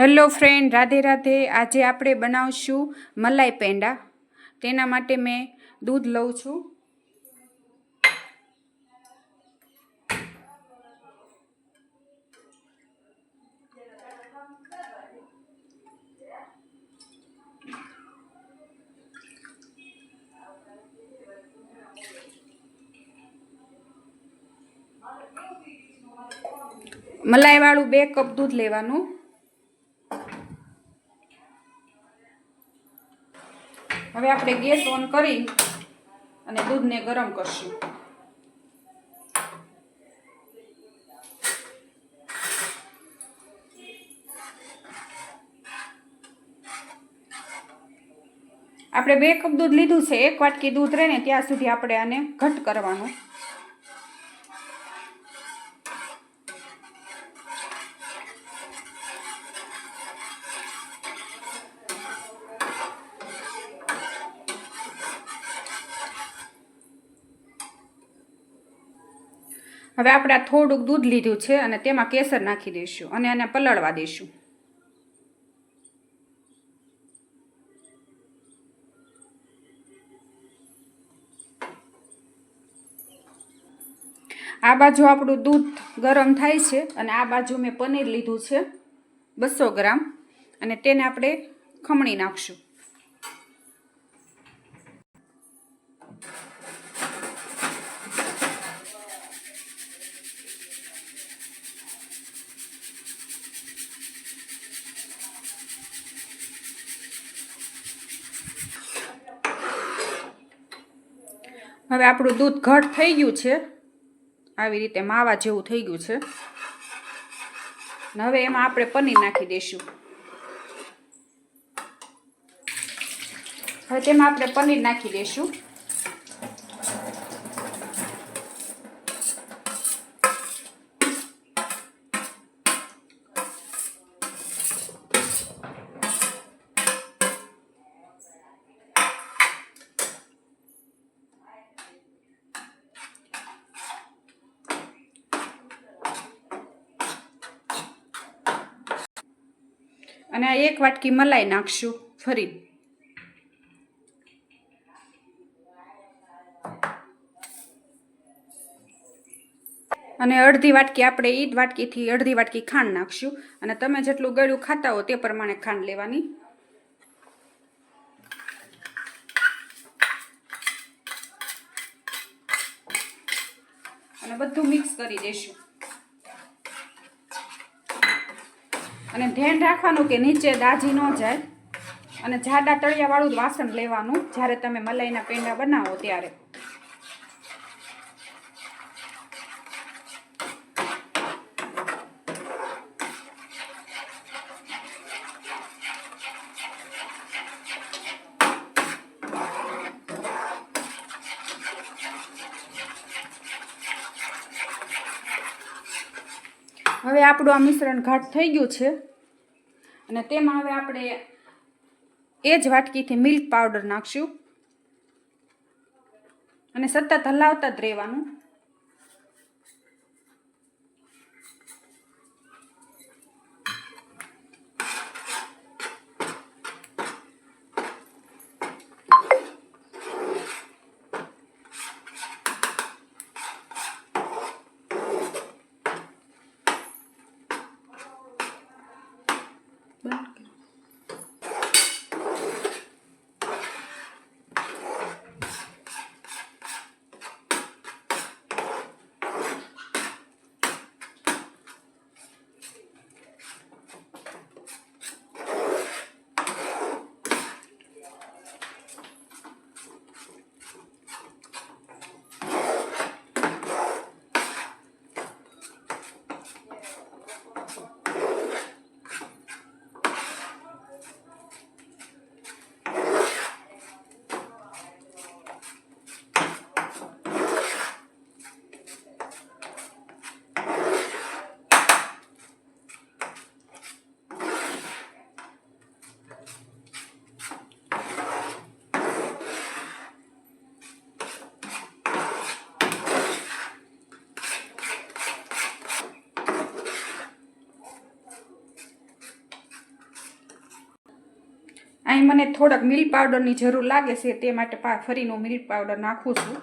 Hello friend, Radhe Radhe. આજે આપણે બનાવશું મલાઈ પેંડા. તેના માટે મેં દૂધ લઉં છું. મલાઈવાળું બે કપ દૂધ લેવાનું. હવે આપણે ગેસ ઓન કરી અને દૂધને ગરમ કરશું. આપણે બે કપ દૂધ લીધું છે, એક વાટકી દૂધ રહે ને ત્યાં સુધી આપણે આને ઘટ કરવાનું. હવે આપણે આ થોડુંક દૂધ લીધું છે અને તેમાં કેસર નાખી દઈશું અને એને પલળવા દઈશું. આ બાજુ આપણું દૂધ ગરમ થાય છે અને આ બાજુ મેં પનીર લીધું છે બસો ગ્રામ અને તેને આપણે ખમણી નાખશું. હવે આપણું દૂધ ઘટ થઈ ગયું છે. આવી રીતે માવા જેવું થઈ ગયું છે. હવે એમાં આપણે પનીર નાખી દઈશું. હવે તેમાં આપણે પનીર નાખી દઈશું. અને આ એક વાટકી મલાઈ નાખશું ફરી. અને અડધી વાટકી આપણે એ વાટકીથી અડધી વાટકી ખાંડ નાખશું. અને તમે જેટલું ગળ્યું ખાતા હો તે પ્રમાણે ખાંડ લેવાની. અને બધું મિક્સ કરી દઈશું અને ધ્યાન રાખવાનું કે નીચે દાજી ન જાય. અને જાડા તળિયાવાળું જ વાસણ લેવાનું, જ્યારે તમે મલાઈના પેંડા બનાવો ત્યારે. હવે આપણું આ મિશ્રણ ઘાટ થઈ ગયું છે. અને તેમાં હવે આપણે એ જ વાટકીથી મિલ્ક પાવડર નાખશું. અને સતત હલાવતા જ રહેવાનું. મને થોડાક મિલ્ક પાવડરની જરૂર લાગે છે, તે માટે ફરીનો મિલ્ક પાવડર નાખું છું.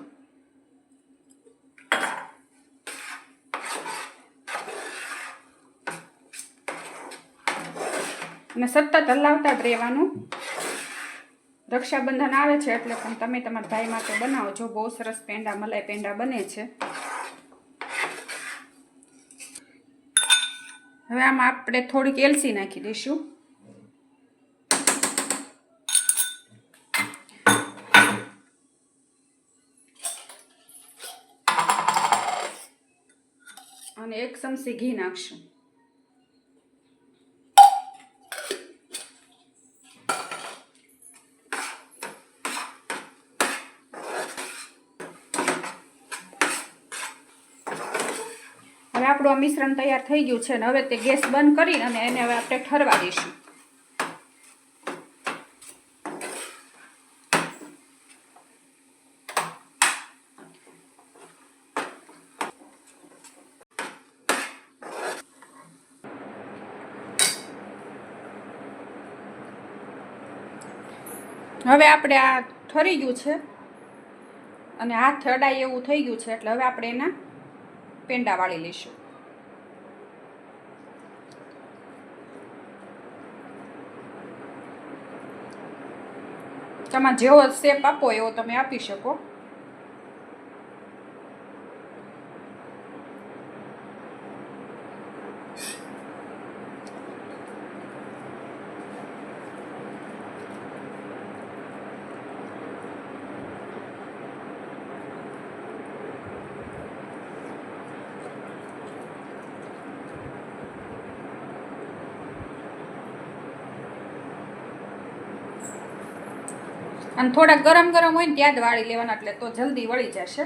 અને સતત હલાવતા જ રહેવાનું. રક્ષાબંધન આવે છે એટલે પણ તમે તમારા ભાઈ માટે બનાવો. છો બહુ સરસ પેંડા, મલાઈ પેંડા બને છે. હવે આમાં આપણે થોડીક એલસી નાખી દઈશું. અને એક ચમચી ઘી નાખશું. હવે આપણું આ મિશ્રણ તૈયાર થઈ ગયું છે અને હવે તે ગેસ બંધ કરી અને એને હવે આપણે ઠરવા દઈશું. હવે આપણે આ ઠરી ગયું છે. અને હાથ અડાય એવું થઈ ગયું છે, એટલે હવે આપણે એના પેંડા વાળી લઈશું. તમારે જેવો શેપ આપો એવો તમે આપી શકો. અને થોડાક ગરમ ગરમ હોય ને ત્યાં જ વાળી લેવાના એટલે તો જલ્દી વળી જશે.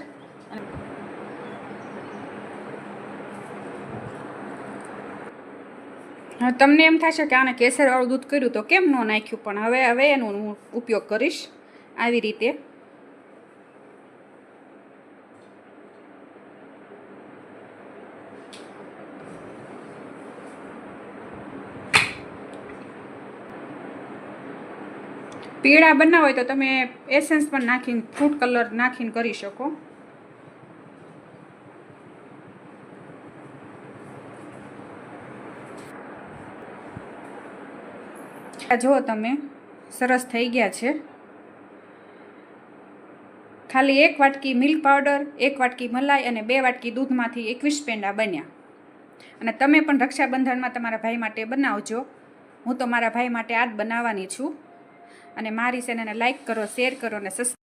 તમને એમ થશે કે આને કેસરવાળું દૂધ કર્યું તો કેમ ન નાખ્યું? પણ હવે હવે એનો હું ઉપયોગ કરીશ. આવી રીતે. પીળા બનાવો હોય તો તમે એસેન્સ પણ નાખીને ફ્રૂટ કલર નાખીને કરી શકો. જુઓ તમે, સરસ થઈ ગયા છે. ખાલી એક વાટકી મિલ્ક પાવડર એક વાટકી મલાઈ અને બે વાટકી દૂધમાંથી એકવીસ પેંડા બન્યા. અને તમે પણ રક્ષાબંધનમાં તમારા ભાઈ માટે બનાવજો. હું તો મારા ભાઈ માટે આ જ બનાવવાની છું. અને મારી ચેનલને લાઇક કરો શેર કરો અને સબસ્ક્રાઈબ